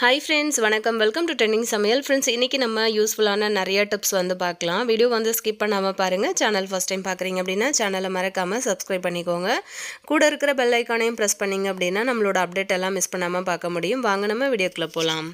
Hi friends வணக்கம். Welcome to trending சமையல் friends இன்றைக்கி நம்ம யூஸ்ஃபுல்லான நிறைய டிப்ஸ் வந்து பார்க்கலாம். வீடியோ வந்து ஸ்கிப் பண்ணாமல் பாருங்கள் சேனல் ஃபஸ்ட் டைம் பார்க்குறீங்க அப்படின்னா சேனலை மறக்காமல் சப்ஸ்கிரைப் பண்ணிக்கோங்க. கூட இருக்கிற பெல் ஐக்கானையும் ப்ரெஸ் பண்ணிங்க அப்படின்னா நம்மளோட அப்டேட் எல்லாம் மிஸ் பண்ணாமல் பார்க்க முடியும். வாங்க நம்ம வீடியோக்குள்ளே போகலாம்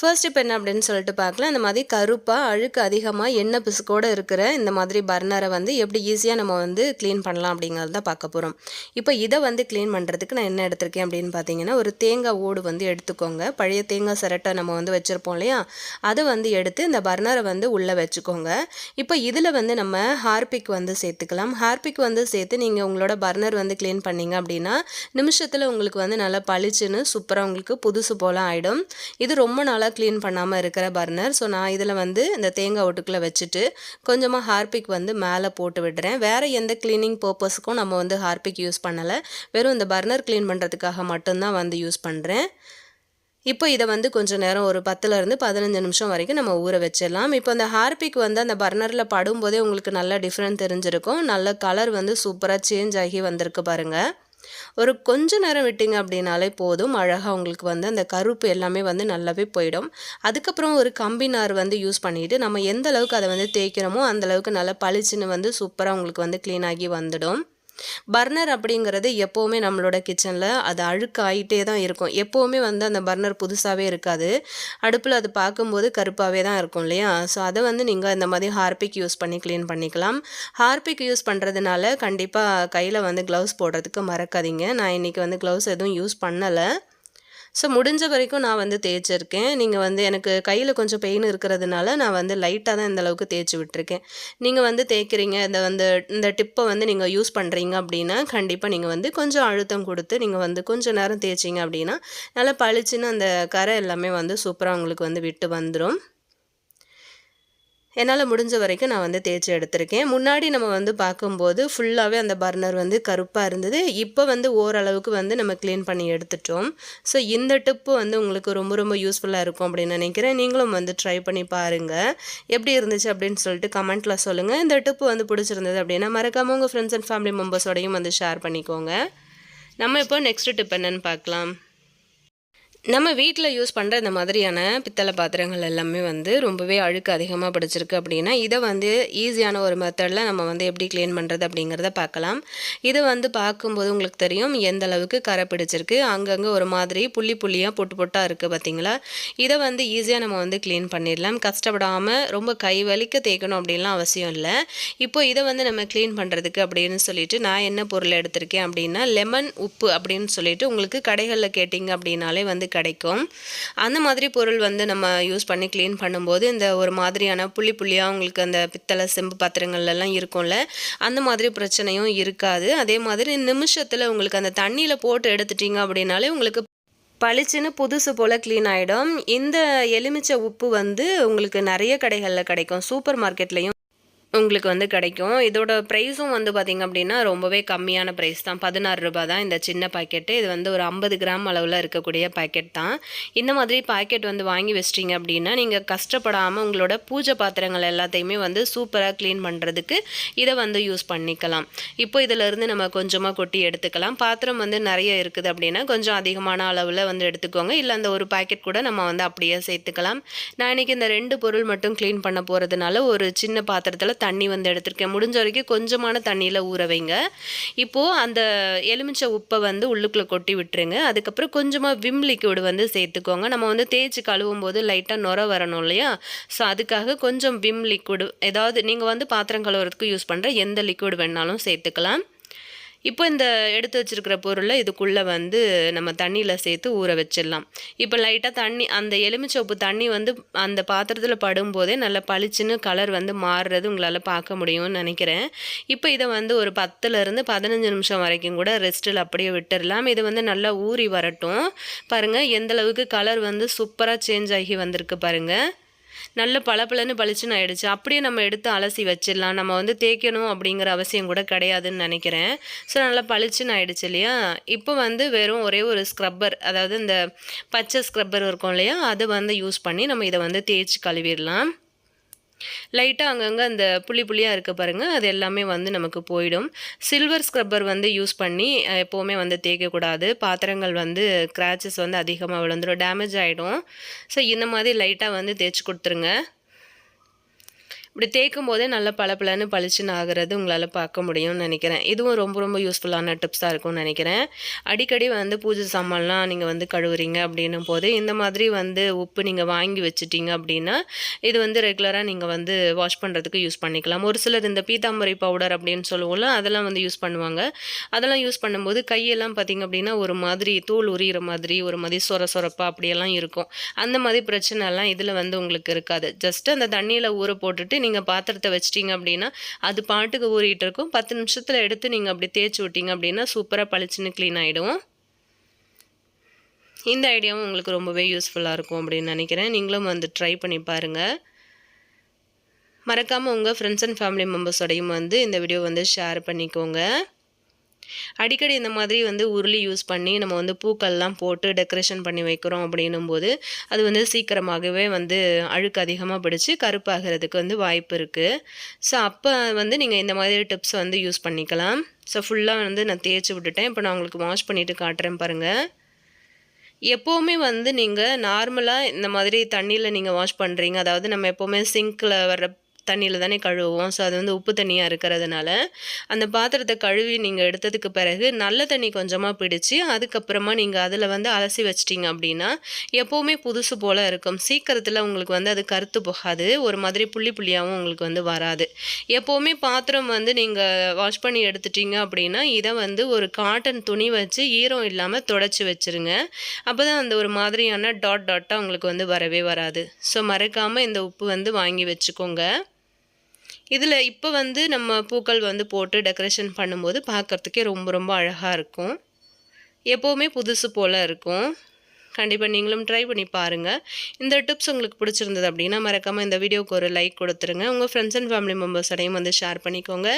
ஃபர்ஸ்ட் இப்போ என்ன அப்படின்னு சொல்லிட்டு பார்க்கலாம். இந்த மாதிரி கருப்பாக அழுக்கு அதிகமாக எண்ணெய் பிசுக்கோடு இருக்கிற இந்த மாதிரி பர்னரை வந்து எப்படி ஈஸியாக நம்ம வந்து க்ளீன் பண்ணலாம் அப்படிங்கிறது தான் பார்க்க போகிறோம் இப்போ இதை வந்து க்ளீன் பண்ணுறதுக்கு நான் என்ன எடுத்திருக்கேன் அப்படின்னு பார்த்தீங்கன்னா ஒரு தேங்காய் ஓடு வந்து எடுத்துக்கோங்க. பழைய தேங்காய் சிரட்டை நம்ம வந்து வச்சுருப்போம் இல்லையா? அதை வந்து எடுத்து இந்த பர்னரை வந்து உள்ளே வச்சுக்கோங்க. இப்போ இதில் வந்து நம்ம ஹார்பிக் வந்து சேர்த்துக்கலாம். ஹார்பிக் வந்து சேர்த்து நீங்கள் உங்களோட பர்னர் வந்து க்ளீன் பண்ணீங்க அப்படின்னா நிமிஷத்தில் உங்களுக்கு வந்து நல்லா பளிச்சுன்னு சூப்பராக உங்களுக்கு புதுசு போல் ஆகிடும் இது ரொம்ப நாளாக க்ளீன் பண்ணாமல் இருக்கிற பர்னர் ஸோ நான் இதில் வந்து இந்த தேங்காய் ஒட்டுக்குள்ளே வச்சுட்டு கொஞ்சமாக ஹார்பிக் வந்து மேலே போட்டு விடுறேன். வேறு எந்த க்ளீனிங் பர்பஸுக்கும் நம்ம வந்து ஹார்பிக் யூஸ் பண்ணலை. வெறும் இந்த பர்னர் க்ளீன் பண்ணுறதுக்காக மட்டும்தான் வந்து யூஸ் பண்ணுறேன் இப்போ இதை வந்து கொஞ்சம் நேரம் ஒரு பத்துலேருந்து பதினஞ்சு நிமிஷம் வரைக்கும் நம்ம ஊற வச்சிடலாம். இப்போ அந்த ஹார்பிக் வந்து அந்த பர்னரில் படும்போதே உங்களுக்கு நல்ல டிஃப்ரெண்ட் தெரிஞ்சிருக்கும். நல்ல கலர் வந்து சூப்பராக சேஞ்ச் ஆகி வந்திருக்கு பாருங்கள் ஒரு கொஞ்ச நேரம் விட்டிங்க அப்படின்னாலே போதும். அழகாக உங்களுக்கு வந்து அந்த கருப்பு எல்லாமே வந்து நல்லாவே போயிடும். அதுக்கப்புறம் ஒரு கம்பி நார் வந்து யூஸ் பண்ணிவிட்டு நம்ம எந்த அளவுக்கு அதை வந்து தேய்க்கிறோமோ அந்தளவுக்கு நல்லா பளிச்சுன்னு வந்து சூப்பராக உங்களுக்கு வந்து க்ளீனாகி வந்துடும். பர்னர் அப்படிங்கிறது எப்போவுமே நம்மளோட கிச்சனில் அது அழுக்கு ஆகிட்டே தான் இருக்கும். எப்போவுமே வந்து அந்த பர்னர் புதுசாகவே இருக்காது. அடுப்பில் அது பார்க்கும்போது கருப்பாகவே தான் இருக்கும் இல்லையா? ஸோ அதை வந்து நீங்கள் இந்த மாதிரி ஹார்பிக் யூஸ் பண்ணி க்ளீன் பண்ணிக்கலாம். ஹார்பிக் யூஸ் பண்ணுறதுனால கண்டிப்பாக கையில் வந்து க்ளவுஸ் போடுறதுக்கு மறக்காதீங்க. நான் இன்றைக்கி வந்து க்ளவுஸ் எதுவும் யூஸ் பண்ணலை. ஸோ முடிஞ்ச வரைக்கும் நான் வந்து தேய்ச்சிருக்கேன். நீங்கள் வந்து எனக்கு கையில் கொஞ்சம் பெயின் இருக்கிறதுனால நான் வந்து லைட்டாக தான் இந்த அளவுக்கு தேய்ச்சி விட்டுருக்கேன். நீங்கள் வந்து தேய்க்கிறீங்க இந்த வந்து இந்த டிப்பை வந்து நீங்கள் யூஸ் பண்ணுறீங்க அப்படின்னா கண்டிப்பாக நீங்கள் வந்து கொஞ்சம் அழுத்தம் கொடுத்து நீங்கள் வந்து கொஞ்சம் நேரம் தேய்ச்சிங்க அப்படின்னா நல்லா பளிச்சுன்னு அந்த கரை எல்லாமே வந்து சூப்பராக உங்களுக்கு வந்து விட்டு வந்துடும் என்னால் முடிஞ்ச வரைக்கும் நான் வந்து தேய்ச்சி எடுத்திருக்கேன். முன்னாடி நம்ம வந்து பார்க்கும்போது ஃபுல்லாகவே அந்த பர்னர் வந்து கருப்பாக இருந்தது. இப்போ வந்து ஓரளவுக்கு வந்து நம்ம க்ளீன் பண்ணி எடுத்துட்டோம். ஸோ இந்த டிப்பு வந்து உங்களுக்கு ரொம்ப ரொம்ப யூஸ்ஃபுல்லாக இருக்கும் அப்படின்னு நினைக்கிறேன். நீங்களும் வந்து ட்ரை பண்ணி பாருங்கள் எப்படி இருந்துச்சு அப்படின்னு சொல்லிட்டு கமெண்ட்டில் சொல்லுங்கள் இந்த டிப்பு வந்து பிடிச்சிருந்தது அப்படின்னா மறக்காமல் உங்கள் ஃப்ரெண்ட்ஸ் அண்ட் ஃபேமிலி மெம்பர்ஸோடையும் வந்து ஷேர் பண்ணிக்கோங்க. நம்ம இப்போ நெக்ஸ்ட் டிப் என்னென்னு பார்க்கலாம். நம்ம வீட்டில் யூஸ் பண்ணுற இந்த மாதிரியான பித்தளை பாத்திரங்கள் எல்லாமே வந்து ரொம்பவே அழுக்கு அதிகமாக பிடிச்சிருக்கு அப்படின்னா இதை வந்து ஈஸியான ஒரு மெத்தடில் நம்ம வந்து எப்படி க்ளீன் பண்ணுறது அப்படிங்கிறத பார்க்கலாம். இதை வந்து பார்க்கும்போது உங்களுக்கு தெரியும் எந்த அளவுக்கு கரை பிடிச்சிருக்கு. அங்கங்கே ஒரு மாதிரி புள்ளி புள்ளியாக பொட்டு பொட்டாக இருக்குது பார்த்தீங்களா இதை வந்து ஈஸியாக நம்ம வந்து க்ளீன் பண்ணிடலாம். கஷ்டப்படாமல் ரொம்ப கை வலிக்க தேய்க்கணும் அப்படின்லாம் அவசியம் இல்லை. இப்போ இதை வந்து நம்ம க்ளீன் பண்ணுறதுக்கு அப்படின்னு சொல்லிட்டு நான் என்ன பொருள் எடுத்திருக்கேன் அப்படின்னா லெமன் உப்பு அப்படின்னு சொல்லிட்டு உங்களுக்கு கடைகளில் கேட்டிங்க அப்படின்னாலே வந்து கிடைக்கும். அந்த மாதிரி பொருள் வந்து நம்ம யூஸ் பண்ணி க்ளீன் பண்ணும்போது இந்த ஒரு மாதிரியான புள்ளி புள்ளியாக உங்களுக்கு அந்த பித்தளை செம்பு பாத்திரங்கள்லாம் இருக்கும்ல அந்த மாதிரி பிரச்சனையும் இருக்காது. அதே மாதிரி நிமிஷத்தில் உங்களுக்கு அந்த தண்ணியில் போட்டு எடுத்துட்டீங்க அப்படின்னாலே உங்களுக்கு பளிச்சுன்னு புதுசு போல் க்ளீன் ஆகிடும் இந்த எலுமிச்சை உப்பு வந்து உங்களுக்கு நிறைய கடைகளில் கிடைக்கும். சூப்பர் மார்க்கெட்லேயும் உங்களுக்கு வந்து கிடைக்கும். இதோட ப்ரைஸும் வந்து பார்த்திங்க அப்படின்னா ரொம்பவே கம்மியான ப்ரைஸ் தான். பதினாறு ரூபா தான் இந்த சின்ன பாக்கெட்டு இது வந்து ஒரு ஐம்பது கிராம் அளவில் இருக்கக்கூடிய பாக்கெட் தான். இந்த மாதிரி பாக்கெட் வந்து வாங்கி வச்சிட்டிங்க அப்படின்னா நீங்கள் கஷ்டப்படாமல் உங்களோட பூஜை பாத்திரங்கள் எல்லாத்தையுமே வந்து சூப்பராக க்ளீன் பண்ணுறதுக்கு இதை வந்து யூஸ் பண்ணிக்கலாம். இப்போ இதிலேருந்து நம்ம கொஞ்சமாக கொட்டி எடுத்துக்கலாம். பாத்திரம் வந்து நிறைய இருக்குது அப்படின்னா கொஞ்சம் அதிகமான அளவில் வந்து எடுத்துக்கோங்க. இல்லை அந்த ஒரு பாக்கெட் கூட நம்ம வந்து அப்படியே சேர்த்துக்கலாம். நான் இன்றைக்கி இந்த ரெண்டு பொருள் மட்டும் க்ளீன் பண்ண போகிறதுனால ஒரு சின்ன பாத்திரத்தில் தண்ணி வந்து எடுத்திருக்கேன். முடிஞ்ச வரைக்கும் கொஞ்சமான தண்ணியில் ஊற வைங்க. இப்போது அந்த எலுமிச்சை உப்பை வந்து உள்ளுக்குள்ளே கொட்டி விட்டுருங்க. அதுக்கப்புறம் கொஞ்சமாக விம் லிக்விடு வந்து சேர்த்துக்கோங்க. நம்ம வந்து தேய்ச்சி கழுவும் போது லைட்டாக நுர வரணும் இல்லையா? ஸோ அதுக்காக கொஞ்சம் விம் லிக்விடு ஏதாவது நீங்கள் வந்து பாத்திரம் கழுவுறதுக்கு யூஸ் பண்ணுற எந்த லிக்விட் வேணாலும் சேர்த்துக்கலாம். இப்போ இந்த எடுத்து வச்சுருக்கிற பொருளை இதுக்குள்ளே வந்து நம்ம தண்ணியில் சேர்த்து ஊற வச்சிடலாம். இப்போ லைட்டாக தண்ணி அந்த எலுமிச்சோப்பு தண்ணி வந்து அந்த பாத்திரத்தில் படும்போதே நல்லா பளிச்சுன்னு கலர் வந்து மாறுறது உங்களால் பார்க்க முடியும்னு நினைக்கிறேன். இப்போ இதை வந்து ஒரு பத்துலேருந்து பதினஞ்சு நிமிஷம் வரைக்கும் கூட ரெஸ்ட்டில் அப்படியே விட்டுடலாம். இது வந்து நல்லா ஊறி வரட்டும். பாருங்கள் எந்தளவுக்கு கலர் வந்து சூப்பராக சேஞ்ச் ஆகி வந்திருக்கு பாருங்கள் நல்ல பளபளன்னு பளிச்சுன்னு ஆயிடுச்சு. அப்படியே நம்ம எடுத்து அலசி வச்சிடலாம். நம்ம வந்து தேய்க்கணும் அப்படிங்கிற அவசியம் கூட கிடையாதுன்னு நினைக்கிறேன். ஸோ நல்லா பளிச்சுன்னு ஆயிடுச்சு இல்லையா? இப்போ வந்து வெறும் ஒரே ஒரு ஸ்க்ரப்பர் அதாவது இந்த பச்சை ஸ்க்ரப்பர் இருக்கும் இல்லையா? அதை வந்து யூஸ் பண்ணி நம்ம இதை வந்து தேய்ச்சி கழுவிடலாம். லைட்டாக அங்கங்கே அந்த புள்ளி புள்ளியாக இருக்க பாருங்கள் அது எல்லாமே வந்து நமக்கு போயிடும். சில்வர் ஸ்க்ரப்பர் வந்து யூஸ் பண்ணி எப்போவுமே வந்து தேய்க்கக்கூடாது. பாத்திரங்கள் வந்து கிராச்சஸ் வந்து அதிகமாக விழுந்துடும் டேமேஜ் ஆகிடும் ஸோ இந்த மாதிரி லைட்டாக வந்து தேய்ச்சி கொடுத்துருங்க. இப்படி தேய்க்கும் போதே நல்லா பளபளன்னு பளிச்சுன்னு ஆகிறது உங்களால் பார்க்க முடியும்னு நினைக்கிறேன். இதுவும் ரொம்ப ரொம்ப யூஸ்ஃபுல்லான டிப்ஸாக இருக்கும்னு நினைக்கிறேன். அடிக்கடி வந்து பூஜை சாமான்லாம் நீங்கள் வந்து கழுவுறீங்க அப்படின்னும் போது இந்த மாதிரி வந்து உப்பு நீங்கள் வாங்கி வச்சுட்டீங்க அப்படின்னா இது வந்து ரெகுலராக நீங்கள் வந்து வாஷ் பண்ணுறதுக்கு யூஸ் பண்ணிக்கலாம். ஒரு சிலர் இந்த பீத்தாம்பரி பவுடர் அப்படின்னு சொல்லுவோம்ல அதெல்லாம் வந்து யூஸ் பண்ணுவாங்க. அதெல்லாம் யூஸ் பண்ணும்போது கையெல்லாம் பார்த்தீங்க அப்படின்னா ஒரு மாதிரி தூள் உரியிற மாதிரி ஒரு மாதிரி சொர சொரப்பாக அப்படியெல்லாம் இருக்கும். அந்த மாதிரி பிரச்சனைலாம் இதில் வந்து உங்களுக்கு இருக்காது. ஜஸ்ட் அந்த தண்ணியில் ஊற போட்டுட்டு நீங்கள் பாத்திரத்தை வச்சிட்டிங்க அப்படின்னா அது பாட்டுக்கு ஊறிட்டு இருக்கும். பத்து நிமிஷத்தில் எடுத்து நீங்கள் அப்படி தேய்ச்சி விட்டீங்க அப்படின்னா சூப்பராக பளிச்சுன்னு க்ளீன் ஆகிடும் இந்த ஐடியாவும் உங்களுக்கு ரொம்பவே யூஸ்ஃபுல்லாக இருக்கும் அப்படின்னு நினைக்கிறேன். நீங்களும் வந்து ட்ரை பண்ணி பாருங்கள் மறக்காமல் உங்கள் ஃப்ரெண்ட்ஸ் அண்ட் ஃபேமிலி மெம்பர்ஸோடையும் வந்து இந்த வீடியோ வந்து ஷேர் பண்ணிக்கோங்க. அடிக்கடி இந்த மாதிரி வந்து உருளி யூஸ் பண்ணி நம்ம வந்து பூக்கள்லாம் போட்டு டெக்கரேஷன் பண்ணி வைக்கிறோம் அப்படின்னும் போது அது வந்து சீக்கிரமாகவே வந்து அழுக்கு அதிகமாக பிடிச்சி கருப்பாகிறதுக்கு வந்து வாய்ப்பு இருக்குது ஸோ அப்போ வந்து நீங்கள் இந்த மாதிரி டிப்ஸ் வந்து யூஸ் பண்ணிக்கலாம். ஸோ ஃபுல்லாக வந்து நான் தேய்ச்சி விட்டுட்டேன். இப்போ நான் உங்களுக்கு வாஷ் பண்ணிவிட்டு காட்டுறேன் பாருங்கள் எப்போவுமே வந்து நீங்கள் நார்மலாக இந்த மாதிரி தண்ணியில் நீங்கள் வாஷ் பண்ணுறீங்க அதாவது நம்ம எப்போவுமே சிங்க்கில் வர்ற தண்ணியில் தானே கழுவுவோம். ஸோ அது வந்து உப்பு தண்ணியாக இருக்கிறதுனால அந்த பாத்திரத்தை கழுவி நீங்கள் எடுத்ததுக்கு பிறகு நல்ல தண்ணி கொஞ்சமாக பிடிச்சி அதுக்கப்புறமா நீங்கள் அதில் வந்து அலசி வச்சிட்டிங்க அப்படின்னா எப்போவுமே புதுசு போல் இருக்கும். சீக்கிரத்தில் உங்களுக்கு வந்து அது கருத்து போகாது. ஒரு மாதிரி புள்ளி புள்ளியாகவும் உங்களுக்கு வந்து வராது. எப்போவுமே பாத்திரம் வந்து நீங்கள் வாஷ் பண்ணி எடுத்துட்டீங்க அப்படின்னா இதை வந்து ஒரு காட்டன் துணி வச்சு ஈரம் இல்லாமல் தொடச்சி வச்சிருங்க. அப்போ தான் அந்த ஒரு மாதிரியான டாட் டாட்டாக உங்களுக்கு வந்து வரவே வராது. ஸோ மறக்காமல் இந்த உப்பு வந்து வாங்கி வச்சுக்கோங்க. இதில் இப்போ வந்து நம்ம பூக்கள் வந்து போட்டு டெக்கரேஷன் பண்ணும்போது பார்க்கறதுக்கே ரொம்ப ரொம்ப அழகாக இருக்கும். எப்போவுமே புதுசு போல் இருக்கும். கண்டிப்பாக நீங்களும் ட்ரை பண்ணி பாருங்கள் இந்த டிப்ஸ் உங்களுக்கு பிடிச்சிருந்தது அப்படின்னா மறக்காமல் இந்த வீடியோக்கு ஒரு லைக் கொடுத்துருங்க. உங்கள் ஃப்ரெண்ட்ஸ் அண்ட் ஃபேமிலி மெம்பர்ஸோடையும் வந்து ஷேர் பண்ணிக்கோங்க.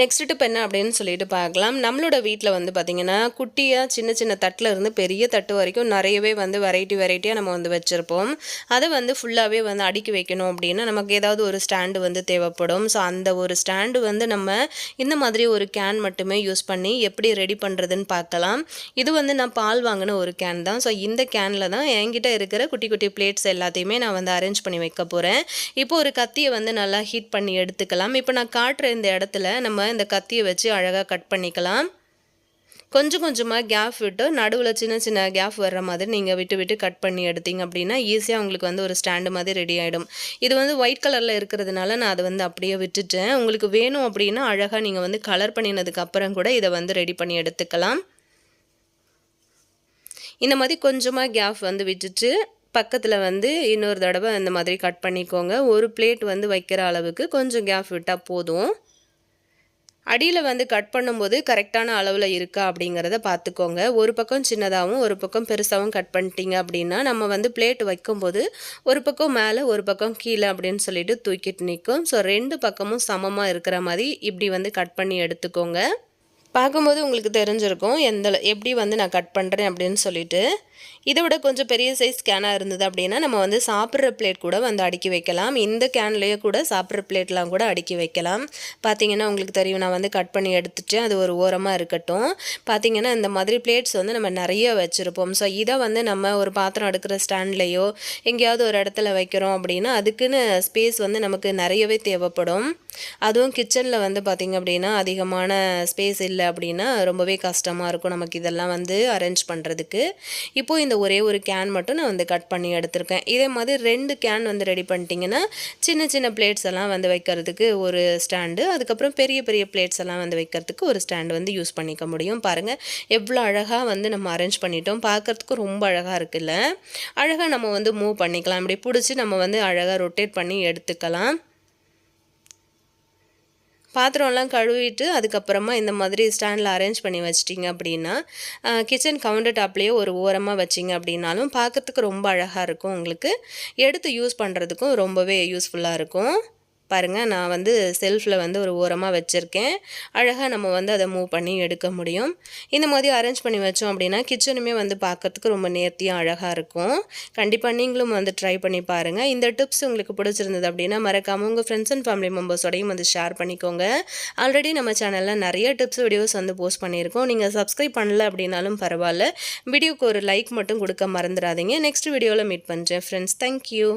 நெக்ஸ்ட் டிப் என்ன அப்படின்னு சொல்லிட்டு பார்க்கலாம். நம்மளோட வீட்டில் வந்து பார்த்திங்கன்னா குட்டியாக சின்ன சின்ன தட்டில் இருந்து பெரிய தட்டு வரைக்கும் நிறையவே வந்து வெரைட்டி வெரைட்டியாக நம்ம வந்து வச்சுருப்போம். அதை வந்து ஃபுல்லாகவே வந்து அடுக்கி வைக்கணும் அப்படின்னா நமக்கு ஏதாவது ஒரு ஸ்டாண்டு வந்து தேவைப்படும். ஸோ அந்த ஒரு ஸ்டாண்டு வந்து நம்ம இந்த மாதிரி ஒரு கேன் மட்டுமே யூஸ் பண்ணி எப்படி ரெடி பண்ணுறதுன்னு பார்க்கலாம். இது வந்து நான் பால் வாங்கின ஒரு கேன் தான். ஸோ இந்த கேனில் தான் என்கிட்ட இருக்கிற குட்டி குட்டி பிளேட்ஸ் எல்லாத்தையுமே நான் வந்து அரேஞ்ச் பண்ணி வைக்க போகிறேன் இப்போ ஒரு கத்தியை வந்து நல்லா ஹீட் பண்ணி எடுத்துக்கலாம். இப்போ நான் காட்டுற இந்த இடத்துல நம்ம இந்த கத்தியை வச்சு அழகாக கட் பண்ணிக்கலாம். கொஞ்சம் கொஞ்சமாக கேப் விட்டு நடுவில் சின்ன சின்ன கேப் வர்ற மாதிரி நீங்கள் விட்டு விட்டு கட் பண்ணி எடுத்தீங்க அப்படின்னா ஈஸியாக உங்களுக்கு வந்து ஒரு ஸ்டாண்டு மாதிரி ரெடி ஆகிடும் இது வந்து ஒயிட் கலரில் இருக்கிறதுனால நான் அதை வந்து அப்படியே விட்டுட்டேன். உங்களுக்கு வேணும் அப்படின்னா அழகாக நீங்கள் வந்து கலர் பண்ணினதுக்கு அப்புறம் கூட இதை வந்து ரெடி பண்ணி எடுத்துக்கலாம். இந்த மாதிரி கொஞ்சமாக கேப் வந்து விட்டுட்டு பக்கத்தில் வந்து இன்னொரு தடவை இந்த மாதிரி கட் பண்ணிக்கோங்க. ஒரு பிளேட் வந்து வைக்கிற அளவுக்கு கொஞ்சம் கேப் விட்டால் போதும். அடியில் வந்து கட் பண்ணும்போது கரெக்டான அளவில் இருக்கா அப்படிங்கிறத பார்த்துக்கோங்க. ஒரு பக்கம் சின்னதாகவும் ஒரு பக்கம் பெருசாகவும் கட் பண்ணிட்டீங்க அப்படின்னா நம்ம வந்து பிளேட் வைக்கும்போது ஒரு பக்கம் மேலே ஒரு பக்கம் கீழே அப்படின்னு சொல்லிட்டு தூக்கிட்டு நிற்கும் ஸோ ரெண்டு பக்கமும் சமமாக இருக்கிற மாதிரி இப்படி வந்து கட் பண்ணி எடுத்துக்கோங்க. பார்க்கும்போது உங்களுக்கு தெரிஞ்சிருக்கும் எந்த எப்படி வந்து நான் கட் பண்ணுறேன் அப்படின்னு சொல்லிட்டு. இதை விட கொஞ்சம் பெரிய சைஸ் கேனாக இருந்தது அப்படின்னா நம்ம வந்து சாப்பிட்ற பிளேட் கூட வந்து அடுக்கி வைக்கலாம். இந்த கேன்லேயே கூட சாப்பிட்ற பிளேட்லாம் கூட அடுக்கி வைக்கலாம். பார்த்திங்கன்னா உங்களுக்கு தெரியும் நான் வந்து கட் பண்ணி எடுத்துட்டேன். அது ஒரு ஓரமாக இருக்கட்டும். பார்த்தீங்கன்னா இந்த மாதிரி பிளேட்ஸ் வந்து நம்ம நிறைய வச்சுருப்போம். ஸோ இதை வந்து நம்ம ஒரு பாத்திரம் எடுக்கிற ஸ்டாண்ட்லேயோ எங்கேயாவது ஒரு இடத்துல வைக்கிறோம் அப்படின்னா அதுக்குன்னு ஸ்பேஸ் வந்து நமக்கு நிறையவே தேவைப்படும். அதுவும் கிச்சனில் வந்து பார்த்திங்க அப்படின்னா அதிகமான ஸ்பேஸ் இல்லை அப்படின்னா ரொம்பவே கஷ்டமாக இருக்கும் நமக்கு இதெல்லாம் வந்து அரேஞ்ச் பண்ணுறதுக்கு இப்போது இந்த ஒரே ஒரு கேன் மட்டும் நான் வந்து கட் பண்ணி எடுத்திருக்கேன். இதே மாதிரி ரெண்டு கேன் வந்து ரெடி பண்ணிட்டீங்கன்னா சின்ன சின்ன பிளேட்ஸ் எல்லாம் வந்து வைக்கிறதுக்கு ஒரு ஸ்டாண்டு அதுக்கப்புறம் பெரிய பெரிய பிளேட்ஸ் எல்லாம் வந்து வைக்கிறதுக்கு ஒரு ஸ்டாண்டு வந்து யூஸ் பண்ணிக்க முடியும். பாருங்கள் எவ்வளோ அழகாக வந்து நம்ம அரேஞ்ச் பண்ணிட்டோம். பார்க்குறதுக்கு ரொம்ப அழகாக இருக்குல்ல. அழகாக நம்ம வந்து மூவ் பண்ணிக்கலாம். இப்படி பிடிச்சி நம்ம வந்து அழகாக ரொட்டேட் பண்ணி எடுத்துக்கலாம். பாத்திரம்லாம் கழுவிட்டு அதுக்கப்புறமா இந்த மாதிரி ஸ்டாண்டில் அரேஞ்ச் பண்ணி வச்சிட்டிங்க அப்படின்னா கிச்சன் கவுண்டர் டாப்லேயே ஒரு ஓரமாக வச்சிங்க அப்படின்னாலும் பார்க்கறதுக்கு ரொம்ப அழகாக இருக்கும். உங்களுக்கு எடுத்து யூஸ் பண்ணுறதுக்கும் ரொம்பவே யூஸ்ஃபுல்லாக இருக்கும். பாருங்கள் நான் வந்து செல்ஃபில் வந்து ஒரு ஓரமாக வச்சுருக்கேன். அழகாக நம்ம வந்து அதை மூவ் பண்ணி எடுக்க முடியும். இந்த மாதிரி அரேஞ்ச் பண்ணி வச்சோம் அப்படின்னா கிச்சனுமே வந்து பார்க்கறதுக்கு ரொம்ப நேர்த்தியாக அழகாக இருக்கும். கண்டிப்பாக நீங்களும் வந்து ட்ரை பண்ணி பாருங்கள் இந்த டிப்ஸ் உங்களுக்கு பிடிச்சிருந்தது அப்படின்னா மறக்காமல் உங்கள் ஃப்ரெண்ட்ஸ் அண்ட் ஃபேமிலி மெம்பர்ஸோடையும் வந்து ஷேர் பண்ணிக்கோங்க. ஆல்ரெடி நம்ம சேனலில் நிறைய டிப்ஸ் வீடியோஸ் வந்து போஸ்ட் பண்ணியிருக்கோம். நீங்கள் சப்ஸ்கிரைப் பண்ணல அப்படின்னாலும் பரவாயில்ல. வீடியோக்கு ஒரு லைக் மட்டும் கொடுக்க மறந்துடாதீங்க. நெக்ஸ்ட் வீடியோவில் மீட் பண்ணுறேன் ஃப்ரெண்ட்ஸ் தேங்க்யூ